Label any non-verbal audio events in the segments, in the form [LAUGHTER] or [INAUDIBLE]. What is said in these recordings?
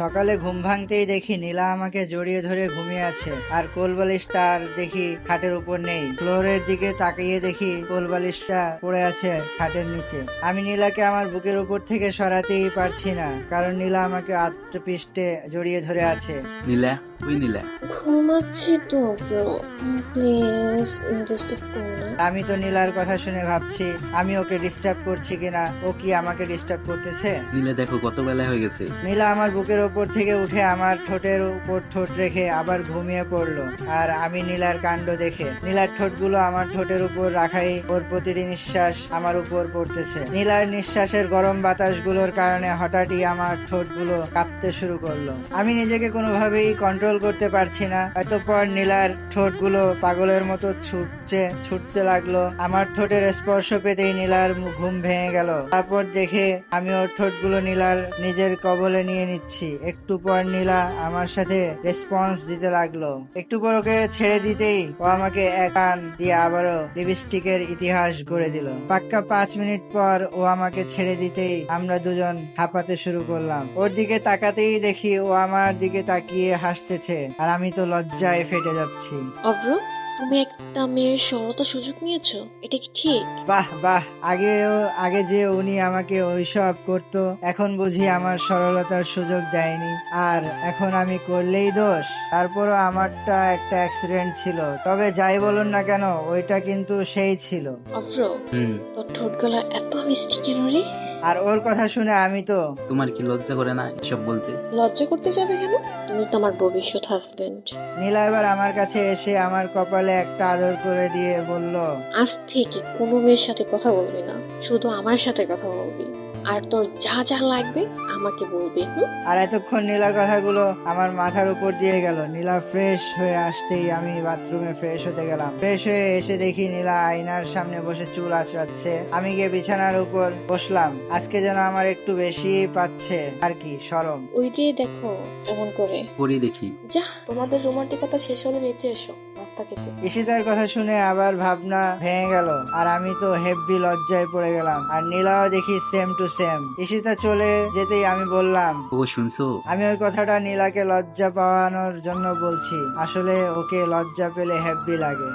সকালে ঘুম ভাঙতেই দেখি নীলা আমাকে জড়িয়ে ধরে ঘুমিয়ে আছে। আর কোলবালিশ তার দেখি খাটের উপর নেই। ফ্লোরের দিকে তাকিয়ে দেখি কোলবালিশটা পড়ে আছে খাটের নিচে। আমি নীলাকে আমার বুকের উপর থেকে সরাতেই পারছি না, কারণ নীলা আমাকে আত্মপৃষ্ঠে জড়িয়ে ধরে আছে। নীলা? ওই ঘুমাচ্ছি তো প্লিজ ডিস্টার্ব করো না আমি তো নীলার কথা শুনে ভাবছি আমি ওকে ডিস্টার্ব করছি কিনা? ও কি আমাকে ডিস্টার্ব করতেছে? নীলা দেখো কত বেলা হয়ে গেছে। নীলা আমার বুকের ওপর থেকে উঠে আমার ঠোঁটের উপর ঠোঁট রেখে আবার ঘুমিয়ে পড়ল। আর আমি নীলার কাণ্ড দেখে নীলার ঠোঁটগুলো আমার ঠোঁটের উপর রাখাই ওর প্রতিটি নিঃশ্বাস আমার উপর পড়তেছে। নীলার নিঃশ্বাসের গরম বাতাসগুলোর কারণে হঠাৎই আমার ঠোঁটগুলো কাঁপতে শুরু করল। আমি নিজেকে কোনোভাবেই কন্ট্রোল করতে পারছি না। অতঃপর নীলার ঠোঁটগুলো পাগলের মতো ছুটছে, ছুটতে লাগল। আমার ঠোঁটের স্পর্শ পেতেই নীলার ঘুম ভেঙে গেল। তারপর দেখে আমি ওর ঠোঁটগুলো নীলার নিজের কবলে নিয়ে নিচ্ছি। একটু পর নীলা আমার সাথে রেসপন্স দিতে লাগল। একটু পর ওকে ছেড়ে দিতেই ও আমাকে এক কান দিয়ে আবারও লিপস্টিকের ইতিহাস গড়ে দিল। পাক্কা পাঁচ মিনিট পর ও আমাকে ছেড়ে দিতেই আমরা দুজন হাঁপাতে শুরু করলাম। ওর দিকে তাকাতেই দেখি ও আমার দিকে তাকিয়ে হাসতেছে আর আমি তো লজ্জায় ফেটে যাচ্ছি। অভ্র? তুমি একটা মেয়ের সরলতা সুযোগ নিয়েছো? এটা কি ঠিক? বাহ বাহ আগেও আগে যে উনি আমাকে ওইসব করত এখন বুঝি আমার সরলতার সুযোগ দেয়নি। আর এখন আমি করলেই দোষ। তারপরও আমারটা একটা অ্যাক্সিডেন্ট ছিল। তবে যাই বলুন না কেন ওইটা কিন্তু সেই ছিল। অভ্র হুম। তোর ঠোঁট গলা এত মিষ্টি কেন রে? আর ওর কথা শুনে আমি তো তোমার কি লজ্জা করে না এসব বলতে? লজ্জা করতে যাবে কেন? তুমি তো আমার ভবিষ্যৎ হাজবেন্ড নীলা এবার আমার কাছে এসে আমার কপালে একটা আদর করে দিয়ে বলল আজ থেকে কোনো মেয়ের সাথে কথা বলবি না শুধু আমার সাথে কথা বলবি। আর তোর যা যা লাগবে আমাকে বলবি আর এতক্ষণ নীলার কথাগুলো আমার মাথার উপর দিয়ে গেল। নীলা ফ্রেশ হয়ে আসতেই আমি বাথরুমে ফ্রেশ হতে গেলাম। ফ্রেশ হয়ে এসে দেখি নীলা আয়নার সামনে বসে চুল আঁচড়াচ্ছে। আমি গিয়ে বিছানার উপর বসলাম। আজকে যেন আমার একটু বেশি পাচ্ছে। আর কি সরম। ওই দিয়ে দেখো এমন করে। করি দেখি। যা। তোমাদের রোমান্টিকতা শেষ হলে নিচে এসো। নাস্তা খেতে। ঈশিতার কথা শুনে আবার ভাবনা ভেঙে গেল। আর আমি তো হেব্বি লজ্জায় পড়ে গেলাম। আর নীলাও দেখি সেম টু সেম ঈশিতা চলে যেতেই আমি বললাম ও শুনছো? আমি ওই কথাটা নীলাকে লজ্জা পাওয়ানোর জন্য বলছি। আসলে ওকে লজ্জা পেলে হ্যাপি লাগে।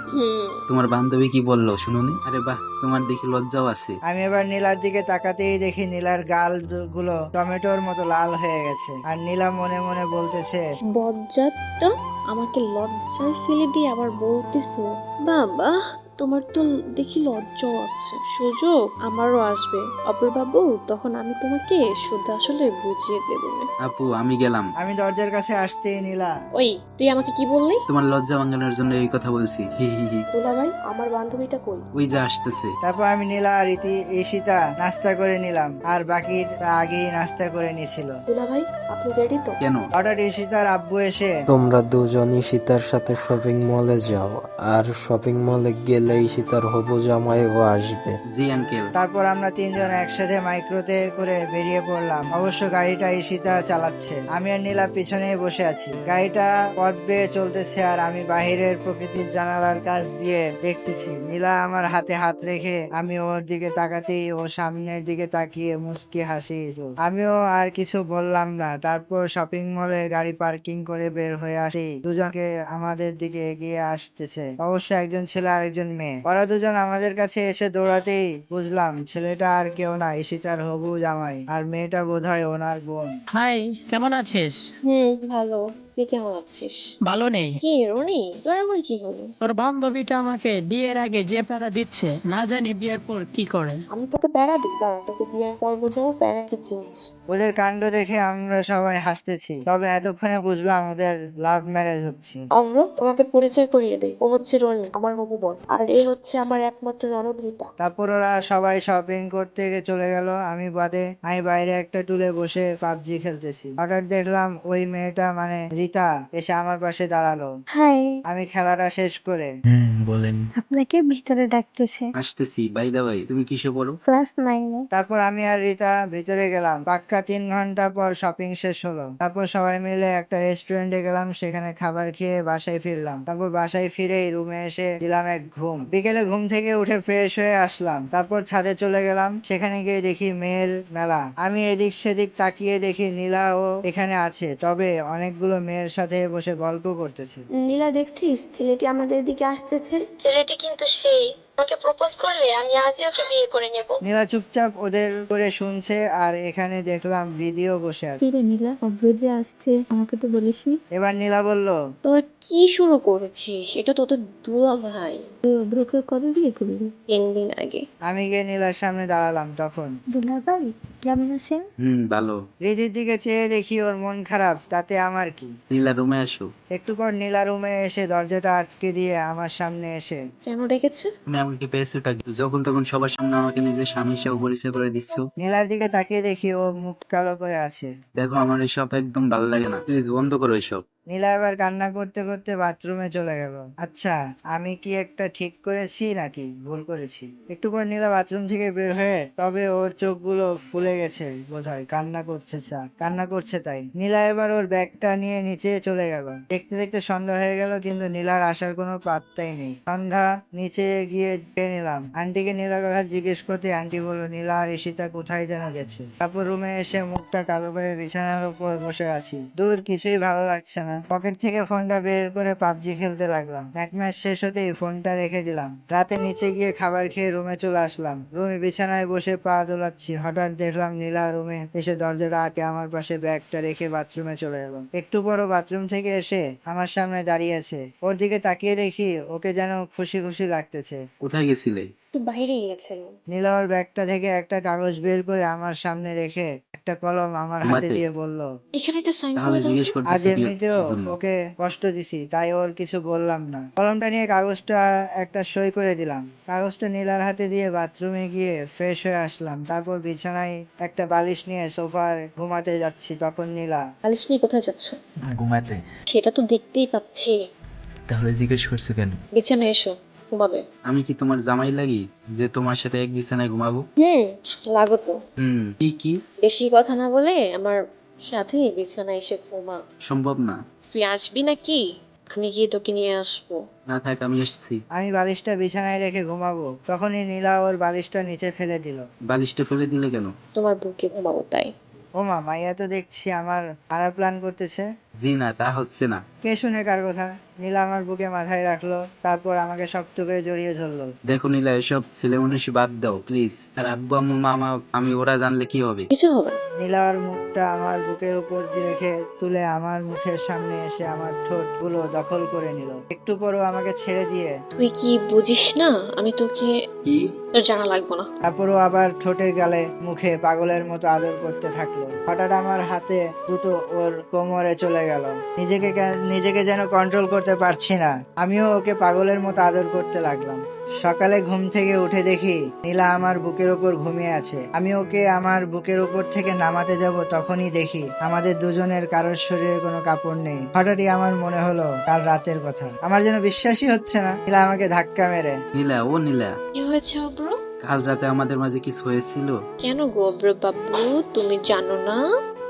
তোমার বান্ধবী কি বলল? শুনুনি? আরে বাহ তোমার দেখি লজ্জাও আছে। আমি এবার নীলার দিকে তাকাতেই দেখি নীলার গালগুলো টমেটোর মতো লাল হয়ে গেছে। আর নীলা মনে মনে বলতেছে বজ্জাতটা আমাকে লজ্জায় ফেলে দিয়ে আবার বলতেছো বাবা। তোমার তো দেখি লজ্জাও আছে। সুযোগ আমারও আসবে। অপর বাবু তখন আমি তোমাকে শুদ্ধ আসলে বুঝিয়ে দেবো। আপু আমি গেলাম। আমি দরজার কাছে আসতে নীলা ওই তুই আমাকে কি বললি? তোমার লজ্জা ভাঙানোর জন্য এই কথা বলছি। হি হি হি। দুলা ভাই আমার বান্ধবীটা কই? ওই যে আসতেছে। তারপর আমি নীলা আর ইতি ঈশিতা নাস্তা করে নিলাম। আর বাকিরা আগেই নাস্তা করে নিয়েছিল। দুলা ভাই আপনি রেডি তো? কেন? হঠাৎ ঈশিতার আব্বু এসে তোমরা দুজনই সীতার সাথে শপিং মলে যাও আর শপিং মলে গেলেই সীতার হবু জামাইও আসবে। জি আঙ্কেল তারপর আমরা তিনজন একসাথে মাইক্রোতে করে বেরিয়ে পড়লাম। অবশ্য গাড়িটা ঈশিতা চালাচ্ছে। আমি আর নীলা পিছনে বসে আছি। গাড়িটা পথ বেয়ে চলতেছে আর আমি বাহিরের প্রকৃতির জানালার কাছ দিয়ে দেখতেছি। নীলা আমার হাতে হাত রেখে আমি ওর দিকে তাকাতেই ও সামনের দিকে তাকিয়ে মুস্কি হাসি। আমিও আর কিছু বললাম না। তারপর শপিং মলে গাড়ি পার্কিং করে বের হয়ে আসি। দুজনকে আমাদের দিকে এগিয়ে আসতেছে। অবশ্য একজন ছেলে আর একজন মেয়ে ওরা দুজন আমাদের কাছে এসে দৌড়াতেই বুঝলাম ছেলেটা আর কেউ না ঈশিতার হবু জামাই। আর মেয়েটা বোধহয় ওনার বোন। হাই কেমন আছিস? হুম ভালো। তুই কেমন আছিস? ভালো নেই। কি রনি? তোর আবার কি হলো? তোর বান্ধবীটা আমাকে বিয়ের আগে যে প্যারা দিচ্ছে না জানি বিয়ের পর কি করে। আমি তোকে প্যারা দিতাম তোকে বিয়ের পর বুঝাবো প্যারা কি জিনিস। ওদের কাণ্ড দেখে আমরা সবাই হাসতেছি। তবে এতক্ষণে বুঝলাম ওদের লাভ ম্যারেজ হচ্ছে। অম্র তোমাকে পরিচয় করিয়ে দেই। ও হচ্ছে রনি আমার হবু বোন। আর এ হচ্ছে আমার একমাত্র ননদ রীতা তারপর ওরা সবাই শপিং করতে গে- চলে গেল। আমি বাদে আমি বাইরে একটা টুলে বসে পাবজি খেলতেছি। হঠাৎ দেখলাম ওই মেয়েটা মানে রীতা এসে আমার পাশে দাঁড়াল। হাই। আমি খেলাটা শেষ করে বলেন। আপনাকে ভিতরে ডাকতেছে। আসতেছি বাই দা ভাই তুমি কিসে পড়ো? ক্লাস নাইনে। তারপর আমি আর রিতা ভিতরে গেলাম। পাক্কা তিন ঘণ্টা পর শপিং শেষ হলো। তারপর সবাই মিলে একটা রেস্টুরেন্টে গেলাম সেখানে খাবার খেয়ে বাসায় ফিরলাম। তারপর বাসায় ফিরে রুমে এসে দিলাম এক ঘুম। বিকেলে ঘুম থেকে উঠে ফ্রেশ হয়ে আসলাম। তারপর ছাদে চলে গেলাম। সেখানে গিয়ে দেখি মেয়ের মেলা। আমি এদিক সেদিক তাকিয়ে দেখি নীলা ও এখানে আছে। তবে অনেকগুলো মেয়ের সাথে বসে গল্প করতেছে। নীলা দেখছিস? ছেলেটি আমাদের দিকে আসতেছে। ছেলেটি কিন্তু সেই। আমাকে প্রপোজ করলে আমি আজই ওকে বিয়ে করে নেব। নীলা চুপচাপ ওদের করে শুনছে আর এখানে দেখলাম দিদিও বসে আছে। কিরে নীলা অব্রজে আসছে আমাকে তো বলিসনি। এবার নীলা বলল তোরা কি শুরু করেছিস এটা তোদের দুলা ভাই অভ্রকে কবে বিয়ে করবি? তিন দিন আগে। আমি গিয়ে নীলার সামনে দাঁড়ালাম তখন। দুলাভাই কেমন আছেন? হুম ভালো। রিদির দিকে চেয়ে দেখি ওর মন খারাপ তাতে আমার কি? নীলা রুমে আসো। একটু পর নীলা রুমে এসে দরজাটা আটকে দিয়ে আমার সামনে এসে কেন ডেকেছে? পেয়েছোটা কি? যখন তখন সবার সামনে আমাকে নিজের স্বামী হিসেবে পরিচয় করে দিচ্ছ। নীলার দিকে তাকিয়ে দেখি ও মুখ কালো করে আছে। দেখো আমার এসব একদম ভালো লাগে না। প্লিজ বন্ধ করো এসব। নীলা এবার কান্না করতে করতে বাথরুমে চলে গেল। আচ্ছা আমি কি একটা ঠিক করেছি নাকি? ভুল করেছি? একটু পর নীলা বাথরুম থেকে বের হয়ে তবে ওর চোখগুলো ফুলে গেছে বোধহয়, কান্না করছে চা, কান্না করছে তাই। নীলা এবার ওর ব্যাগটা নিয়ে নিচে চলে গেল। দেখতে দেখতে সন্ধ্যা হয়ে গেল, কিন্তু নীলার আসার কোনো পাত্তাই নেই। সন্ধ্যা নিচে গিয়ে নিলাম। আন্টিকে নীলার কথা জিজ্ঞেস করতে আন্টি বলল, নীলা আর ঈশিতা কোথায় যেন গেছে? তারপর রুমে এসে মুখটা কালো করে বিছানার উপর বসে আছি। দূর, কিছুই ভালো লাগছে না। পকেট থেকে ফোনটা বের করে পাবজি খেলতে লাগলাম। এক ম্যাচ শেষ হতেই ফোনটা রেখে দিলাম। রাতে নিচে গিয়ে খাবার খেয়ে রুমে চলে আসলাম। রুমে বিছানায় বসে পা দোলাচ্ছি। হঠাৎ দেখলাম নীলা রুমে এসে দরজাটা আটকে আমার পাশে ব্যাগটা রেখে বাথরুমে চলে গেল একটু পর বাথরুম থেকে এসে আমার সামনে দাঁড়িয়ে আছে। ওর দিকে তাকিয়ে দেখি ওকে যেন খুশি খুশি লাগতেছে। কোথায় গেছিলে? একটু বাইরে গিয়েছিল নীলা ওর ব্যাগটা থেকে একটা কাগজ বের করে আমার সামনে রেখে একটা কলম আমার হাতে দিয়ে বলল এখানে একটা সাইন তাহলে জিজ্ঞেস আজ করতেছি কি- এমনিতেও ওকে কষ্ট দিছি তাই ওর কিছু বললাম না। কলমটা নিয়ে কাগজটা একটা সই করে দিলাম। কাগজটা নীলার হাতে দিয়ে বাথরুমে গিয়ে ফ্রেশ হয়ে আসলাম। তারপর বিছানায় একটা বালিশ নিয়ে সোফার ঘুমাতে যাচ্ছি তখন নীলা। বালিশ নিয়ে কোথায় যাচ্ছ? ঘুমাতে। সেটা তো দেখতেই পাচ্ছি। তাহলে জিজ্ঞেস করছ কেন? বিছানায় এসো। ঘুমাবে আমি কি তোমার জামাই লাগি? যে তোমার সাথে এক বিছানায় ঘুমাবো? হুম লাগো তো। হুম কি কি? বেশি কথা না বলে আমার সাথে বিছানায় এসে ঘুমা। সম্ভব না। তুই আসবি নাকি? আমি গিয়ে তোকে নিয়ে আসব। না থাক আমি এসেছি আমি বালিশটা বিছানায় রেখে ঘুমাবো। তখনই নীলা ওর বালিশটা নিচে ফেলে দিল। বালিশটা ফেলে দিলে কেন? তোমার বুকে ঘুমাবো তাই। ও মা মাইয়া তো দেখছি আমার খারাপ প্ল্যান করতেছে। জি না তা হচ্ছে না। কে শুনে কার কথা? নীলা আমার বুকে মাথায় রাখল তারপর আমাকে শক্ত করে জড়িয়ে ধরলো। দেখো নীলা এসব ছেলে মানুষ বাদ দাও প্লিজ আর আব্বু আম্মু মামা আমি ওরা জানলে কি হবে? কিছু হবে না। নীলার মুখটা আমার বুকের উপর দিয়ে রেখে তুলে আমার মুখের সামনে এসে আমার ঠোঁটগুলো দখল করে নিল। একটু পরও আমাকে ছেড়ে দিয়ে তুই কি বুঝিস না? আমি তোকে কি? তোর জানা লাগবো না। তারপরও আবার ঠোঁটের গালে মুখে পাগলের মতো আদর করতে থাকল। হঠাৎ আমার হাতে দুটো ওর কোমরে চলে গেল। নিজেকে নিজেকে যেন কন্ট্রোল করতে পারছি না। আমিও ওকে পাগলের মতো আদর করতে লাগলাম। সকালে ঘুম থেকে উঠে দেখি নীলা আমার বুকের উপর ঘুমিয়ে আছে। আমি ওকে আমার বুকের উপর থেকে নামাতে যাব তখনই দেখি আমাদের দুজনের কারোর শরীরে কোনো কাপড় নেই। হঠাৎই আমার মনে হলো কাল রাতের কথা। আমার যেন বিশ্বাসই হচ্ছে না। নীলা আমাকে ধাক্কা মেরে। নীলা ও নীলা। কি হয়েছে অব্র? কাল রাতে আমাদের মাঝে কিছু হয়েছিল? কেন গো অব্র বাবু? তুমি জানো না?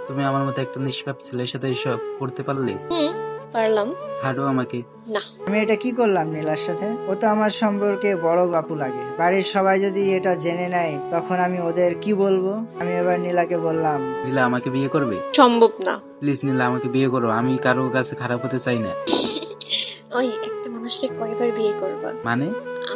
তুমি আমার মতো একটা নিষ্পাপ ছেলের সাথে এসব করতে পারলে? হুম পারলাম। ছাড়ো আমাকে। না। আমি এটা কি করলাম নীলার সাথে? ও তো আমার সম্পর্কে বড় বাপু লাগে। বাড়ির সবাই যদি এটা জেনে নেয় তখন আমি ওদের কি বলব? আমি এবার নীলাকে বললাম। নীলা আমাকে বিয়ে করবে? সম্ভব না। প্লিজ নীলা আমাকে বিয়ে করো। আমি কারও কাছে খারাপ হতে চাই না। [LAUGHS] ওই একটা মানুষকে কয়বার বিয়ে করবা? মানে?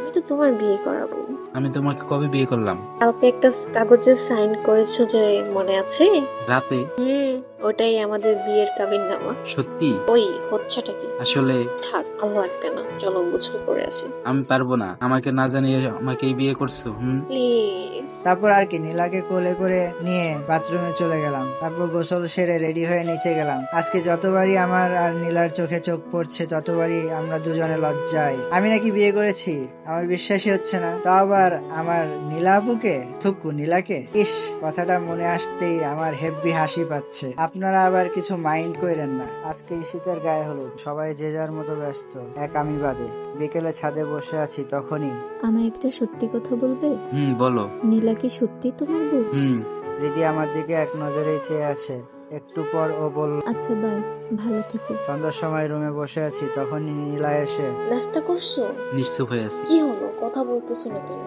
আমি তো তোমার বিয়ে করাবো। আমি তোমাকে কবে বিয়ে করলাম? কালকে একটা কাগজে সাইন করেছ যে মনে আছে? রাতে? হুম ওটাই আমাদের বিয়ের কাবিন নামা। সত্যি? ওই হচ্ছেটা কি? আসলে থাক ভালো লাগবে না। চলো করে আসি। আমি পারব না। আমাকে না জানিয়ে আমাকে বিয়ে করছ হুম? প্লিজ। তারপর আর কি নীলাকে কোলে করে নিয়ে বাথরুমে চলে গেলাম। তারপর গোসল সেরে রেডি হয়ে নিচে গেলাম। আজকে যতবারই আমার আর নীলার চোখে চোখ পড়ছে ততবারই আমরা দুজনে লজ্জায়। আমি নাকি বিয়ে করেছি আমার বিশ্বাসই হচ্ছে না। তাও আবার আমার নীলা আপুকে থুকু নীলাকে? ইস কথাটা মনে আসতেই আমার হেব্বি হাসি পাচ্ছে। আপনারা আবার কিছু মাইন্ড করেন না। আজকে শীতের গায়ে হলুদ। সবাই যে যার মতো ব্যস্ত এক আমি বাদে। বিকেলে ছাদে বসে আছি তখনই। আমায় একটা সত্যি কথা বলবে? হুম বলো। নীলা কি সত্যি তোমার বউ? হুম। রিদি আমার দিকে এক নজরেই চেয়ে আছে। একটু পর ও বলল আচ্ছা বাই। ভালো থেকো। সন্ধ্যার সময় রুমে বসে আছি তখনই নীলা এসে নাস্তা করছ? নিশ্চুপ হয়ে আছে। কি হলো? কথা বলতেছো না কেন?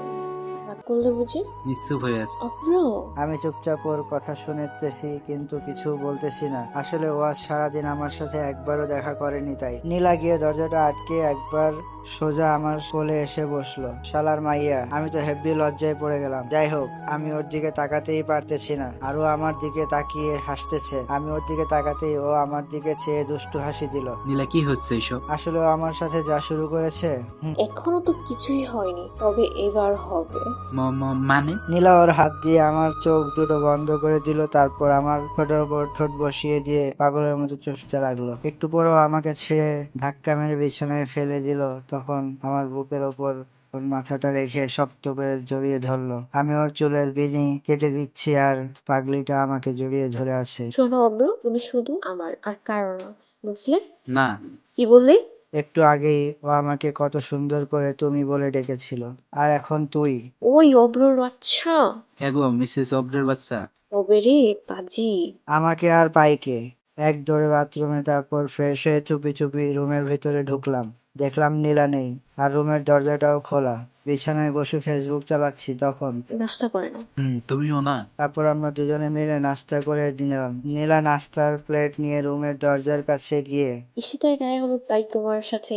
রাগ করলে বুঝি? নিশ্চুপ হয়ে আছে। অভ্র। আমি চুপচাপ ওর কথা শুনেতেছি কিন্তু কিছু বলতেছি না। আসলে ও আজ সারাদিন আমার সাথে একবারও দেখা করেনি তাই। নীলা গিয়ে দরজাটা আটকে একবার সোজা আমার কোলে এসে বসল। শালার মাইয়া আমি তো হেব্বি লজ্জায় পড়ে গেলাম। যাই হোক আমি ওর দিকে তাকাতেই পারতেছি না। আর ও আমার দিকে তাকিয়ে হাসতেছে। আমি ওর দিকে তাকাতেই ও আমার দিকে চেয়ে দুষ্টু হাসি দিল। নীলা কি হচ্ছে এইসব আসলে ও আমার সাথে যা শুরু করেছে হুম, এখনও তো কিছুই হয়নি তবে এবার হবে। ম- ম- মানে? নীলা ওর হাত দিয়ে আমার চোখ দুটো বন্ধ করে দিল তারপর আমার ঠোঁটের উপর ঠোঁট বসিয়ে দিয়ে পাগলের মতো চুষতে লাগল। একটু পরেও আমাকে ছেড়ে ধাক্কা মেরে বিছানায় ফেলে দিল তখন আমার বুকের ওপর ওর মাথাটা রেখে শক্ত করে জড়িয়ে ধরলো। আমি ওর চুলের বিনি কেটে দিচ্ছি আর পাগলিটা আমাকে জড়িয়ে ধরে আছে। শোনো অভ্র তুমি শুধু আমার আর কারও না বুঝলে? না। কি বললে? একটু আগেই ও আমাকে কত সুন্দর করে তুমি বলে ডেকেছিল। আর এখন তুই? ওই অভ্রর বাচ্চা। এগো মিসেস অব্রের বাচ্চা? তবে রে পাজি। আমাকে আর পাইকে। এক দৌড়ে বাথরুমে তারপর ফ্রেশ হয়ে চুপি চুপি রুমের ভিতরে ঢুকলাম। দেখলাম নীলা নেই আর রুমের দরজাটাও খোলা। বিছানায় বসে ফেসবুক চালাচ্ছি তখন। নাস্তা করে না হুম তুমিও না? তারপর আমরা দুজনে মিলে নাস্তা করে দিলাম। নীলা নাস্তার প্লেট নিয়ে রুমের দরজার কাছে গিয়ে ঈশিতার গায়ে হলো তাই তোমার সাথে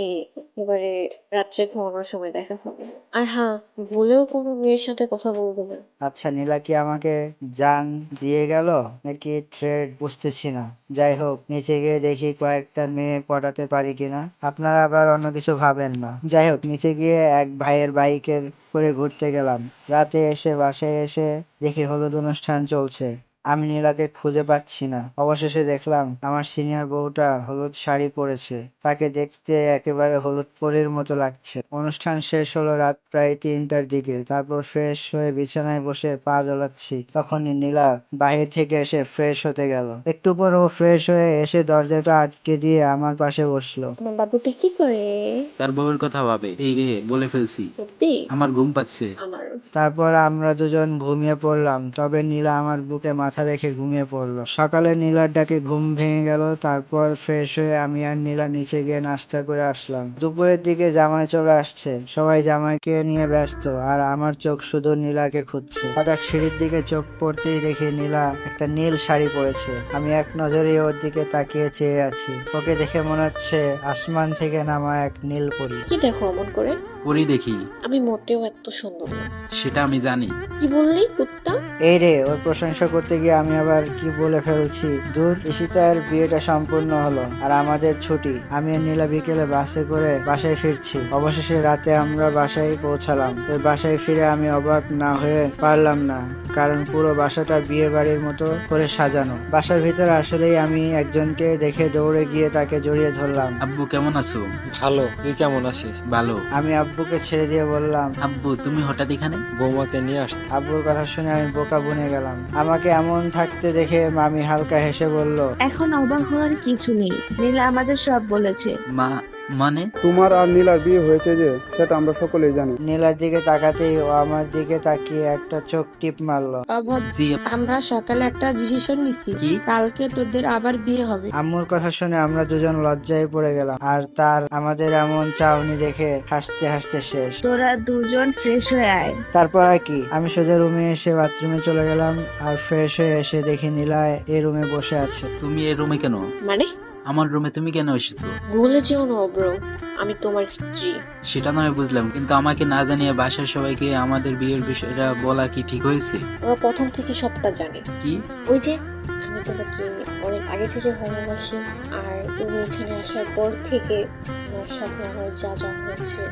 এবারে রাত্রে ঘুমানোর সময় দেখা হবে। আর হ্যাঁ ভুলেও কোনো মেয়ের সাথে কথা বলবে না। আচ্ছা নীলা কি আমাকে জান দিয়ে গেল? নাকি থ্রেড বুঝতেছি না। যাই হোক নিচে গিয়ে দেখি কয়েকটা মেয়ে পটাতে পারি কিনা। আপনারা আবার অন্য কিছু ভাবেন না। যাই হোক নিচে গিয়ে এক ভাইয়ের বাইকের করে ঘুরতে গেলাম। রাতে এসে বাসায় এসে দেখি হলুদ অনুষ্ঠান চলছে। আমি নীলাকে খুঁজে পাচ্ছি না। অবশেষে দেখলাম আমার সিনিয়র বউটা হলুদ শাড়ি পরেছে। তাকে দেখতে একেবারে হলুদ পরীর মতো লাগছে। অনুষ্ঠান শেষ হলো রাত প্রায় তিনটার দিকে। তারপর ফ্রেশ হয়ে বিছানায় বসে পা জ্বলাচ্ছি। তখনই নীলা বাহির থেকে এসে ফ্রেশ হতে গেল। একটু পর ও ফ্রেশ হয়ে এসে দরজাটা আটকে দিয়ে আমার পাশে বসল। বাবুটা কি করে? তার বউয়ের কথা ভাবে। এই রে বলে ফেলছি। সত্যি? আমার ঘুম পাচ্ছে। আমার তারপর আমরা দুজন ঘুমিয়ে পড়লাম। তবে নীলা আমার বুকে মাথা রেখে ঘুমিয়ে পড়ল। সকালে নীলার ডাকে ঘুম ভেঙে গেল, তারপর ফ্রেশ হয়ে আমি আর নীলা নিচে গিয়ে নাস্তা করে আসলাম। দুপুরের দিকে জামাই চলে আসছে। সবাই জামাইকে নিয়ে ব্যস্ত, আর আমার চোখ শুধু নীলাকে খুঁজছে। হঠাৎ সিঁড়ির দিকে চোখ পড়তেই দেখি নীলা একটা নীল শাড়ি পরেছে। আমি এক নজরে ওর দিকে তাকিয়ে চেয়ে আছি। ওকে দেখে মনে হচ্ছে আসমান থেকে নামা এক নীল পরি। কি দেখো অমন করে? পরি দেখি। আমি মোটেও এত সুন্দর না। সেটা আমি জানি। কি বললি কুত্তা? এই রে ওর প্রশংসা করতে গিয়ে আমি আবার কি বলে ফেলছি? দূর ঈশিতার বিয়েটা সম্পূর্ণ হলো আর আমাদের ছুটি। আমি আর নীলা বিকেলে বাসে করে বাসায় ফিরছি। অবশেষে রাতে আমরা বাসায় পৌঁছালাম। ওই বাসায় ফিরে আমি অবাক না হয়ে পারলাম না কারণ পুরো বাসাটা বিয়ে বাড়ির মতো করে সাজানো। বাসার ভিতরে আসলেই আমি একজনকে দেখে দৌড়ে গিয়ে তাকে জড়িয়ে ধরলাম। আব্বু কেমন আছো? ভালো। তুই কেমন আছিস? ভালো। আমি আব্বুকে ছেড়ে দিয়ে বললাম আব্বু তুমি হঠাৎ এখানে? বৌমাকে নিয়ে আসতে। আব্বুর কথা শুনে আমি বোকা বনে গেলাম। আমাকে এমন থাকতে দেখে মামি হালকা হেসে বলল এখন অবাক হওয়ার কিছু নেই। নীলা আমাদের সব বলেছে। মা মানে? তোমার আর নীলার বিয়ে হয়েছে যে সেটা আমরা সকলেই জানি। নীলার দিকে তাকাতেই ও আমার দিকে তাকিয়ে একটা চোখ টিপ মারলো। জি। আমরা সকালে একটা ডিসিশন নিছি। কি? কালকে তোদের আবার বিয়ে হবে। আম্মুর কথা শুনে আমরা দুজন লজ্জায় পড়ে গেলাম আর তার আমাদের এমন চাউনি দেখে হাসতে হাসতে শেষ। তোরা দুজন ফ্রেশ হয়ে আয়। তারপর আর কি? আমি সোজা রুমে এসে বাথরুমে চলে গেলাম আর ফ্রেশ হয়ে এসে দেখি নীলা এই রুমে বসে আছে। তুমি এই রুমে কেন? মানে? আমার রুমে তুমি কেন এসেছ? ভুলে যেও না ব্রো আমি তোমার স্ত্রী। সেটা নয় বুঝলাম। কিন্তু আমাকে না জানিয়ে বাসার সবাইকে আমাদের বিয়ের বিষয়টা বলা কি ঠিক হয়েছে? ওরা প্রথম থেকে সবটা জানে। কি? ওই যে তোমাকে অনেক আগে থেকে ভালোবাসি। আর তুমি এখানে আসার পর থেকে আমার সাথে আমার যা যা হয়েছে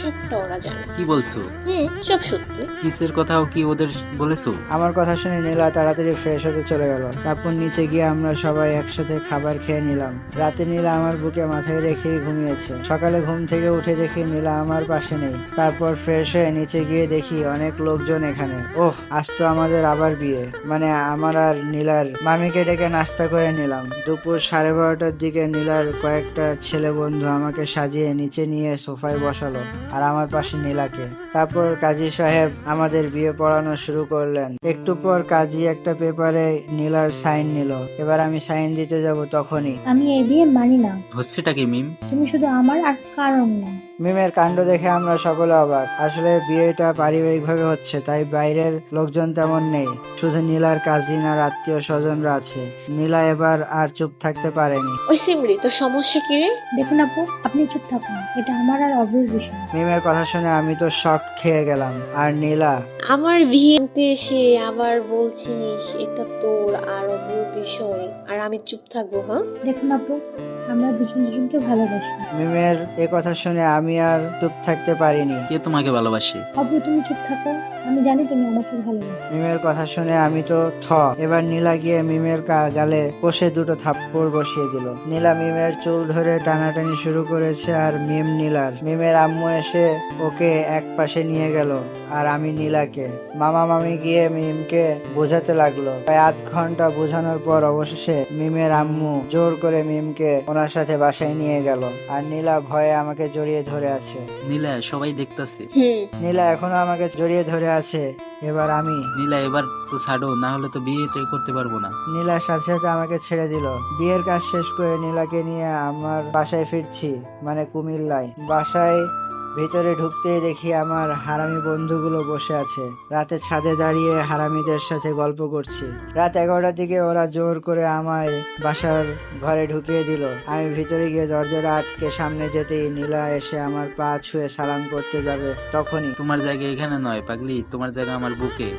সবটা ওরা জানে। কি বলছো? সব সত্যি। কিসের কথাও কি ওদের বলেছ? আমার কথা শুনে নীলা তাড়াতাড়ি ফ্রেশ হতে চলে গেল। তারপর নিচে গিয়ে আমরা সবাই একসাথে খাবার খেয়ে নিলাম। রাতে নীলা আমার বুকে মাথায় রেখেই ঘুমিয়েছে। সকালে ঘুম থেকে উঠে দেখি নীলা আমার পাশে নেই। তারপর ফ্রেশ হয়ে নিচে গিয়ে দেখি অনেক লোকজন এখানে। ওহ আজ তো আমাদের আবার বিয়ে। মানে আমার আর নীলার মামিকে ডেকে নাস্তা করে নিলাম। দুপুর সাড়ে বারোটার দিকে নীলার কয়েকটা ছেলে বন্ধু আমাকে সাজিয়ে নিচে নিয়ে সোফায় বসালো আর আমার পাশে নীলাকে। তারপর কাজী সাহেব আমাদের বিয়ে পড়ানো শুরু করলেন। একটু পর কাজী একটা পেপারে নীলার সাইন নিল। এবার আমি সাইন দিতে যাব তখনই। আমি এই বিয়ে মানি না। হচ্ছেটা কি মিম? তুমি শুধু আমার আর কারণ না। মিমের কাণ্ড দেখে আমরা সকলে অবাক। আসলে বিয়েটা পারিবারিক ভাবে হচ্ছে তাই বাইরের লোকজন তেমন নেই। শুধু নীলার কাজিন আর আত্মীয় স্বজনরা আছে। নীলা এবার আর চুপ থাকতে পারেনি। ওই সিমরি তোর সমস্যা কি রে? দেখুন আপু আপনি চুপ থাকুন। এটা আমার আর অবুর বিষয়। মিমের কথা শুনে আমি তো শক খেয়ে গেলাম। আর নীলা? আমার বিয়েতে এসে আবার বলছিস এটা তোর আর অবুর বিষয়। আর আমি চুপ থাকব হ্যাঁ? দেখুন আপু আমরা দুজন দুজনকে ভালোবাসি। মিমের এ কথা শুনে আমি আর চুপ থাকতে পারিনি। কে তোমাকে ভালোবাসে? আপু তুমি চুপ থাকো। আমি জানি তুমি আমাকে ভালোবাসো। মিমের কথা শুনে আমি তো থ এবার নীলা গিয়ে মিমের গালে কষে দুটো থাপ্পড় বসিয়ে দিল। নীলা মিমের চুল ধরে টানাটানি শুরু করেছে আর মিম নীলার। মিমের আম্মু এসে ওকে এক পাশে নিয়ে গেল আর আমি নীলাকে। মামা মামি গিয়ে মিমকে বোঝাতে লাগল। প্রায় আধ ঘণ্টা বোঝানোর পর অবশেষে মিমের আম্মু জোর করে মিমকে ওনার সাথে বাসায় নিয়ে গেল আর নীলা ভয়ে আমাকে জড়িয়ে ধরে আছে। নীলা সবাই দেখতাছে। হুম। নীলা এখনও আমাকে জড়িয়ে ধরে আছে। এবার আমি নীলা এবার তো ছাড়ো না হলে তো বিয়ে তো করতে পারব না। নীলা সাথে সাথে আমাকে ছেড়ে দিল। বিয়ের কাজ শেষ করে নীলাকে নিয়ে আমার বাসায় ফিরছি মানে কুমিল্লায়। বাসায় ভিতরে ঢুকতে দেখি আমার হারামি বন্ধুগুলো বসে আছে। রাতে ছাদে দাঁড়িয়ে হারামিদের সাথে গল্প করছি। রাত এগারোটার দিকে ওরা জোর করে আমায় বাসার ঘরে ঢুকিয়ে দিল। আমি ভিতরে গিয়ে দরজাটা আটকে সামনে যেতেই নীলা এসে আমার পা ছুঁয়ে সালাম করতে যাবে তখনই। তোমার জায়গা এখানে নয়, পাগলি। তোমার জায়গা আমার বুকে।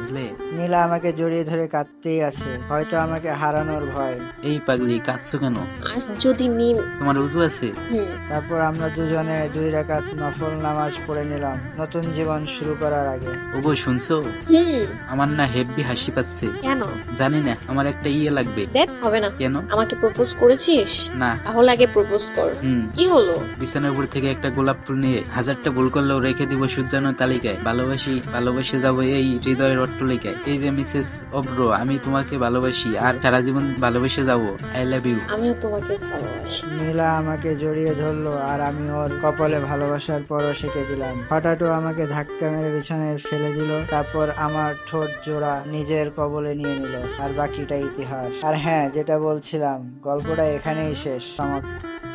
বুঝলে? নীলা আমাকে জড়িয়ে ধরে কাঁদতেই আছে। হয়তো আমাকে হারানোর ভয়। এই পাগলি কাঁদছো কেন? আর যদি মিম তোমার উজু আছে? হুম। তারপর আমরা দুজনে দুই রাকাত নফল নামাজ পড়ে নিলাম নতুন জীবন শুরু করার আগে। ওগো শুনছো? হুম। আমার না হেব্বি হাসি পাচ্ছে। কেন? জানি না আমার একটা ইয়ে লাগবে। দেখ হবে না। কেন? আমাকে প্রপোজ করেছিস? না। তাহলে আগে প্রপোজ কর। হুম। কি হলো? বিছানার উপর থেকে একটা গোলাপ ফুল নিয়ে হাজারটা ভুল করলেও রেখে দিব সূর্যানোর তালিকায়। ভালোবাসি ভালোবেসে যাব এই হৃদয়ের অট্টলিকায় এই যে মিসেস অব্র আমি তোমাকে ভালোবাসি আর সারা জীবন ভালোবেসে যাব। I love you. আমিও তোমাকে ভালোবাসি। নীলা আমাকে জড়িয়ে ধরলো আর আমি ওর কপালে ভালোবাসার পরও শিখে দিলাম। হঠাৎ ও আমাকে ধাক্কা মেরে বিছানায় ফেলে দিল তারপর আমার ঠোঁট জোড়া নিজের কবলে নিয়ে নিল আর বাকিটা ইতিহাস। আর হ্যাঁ যেটা বলছিলাম গল্পটা এখানেই শেষ। সমাপ্ত।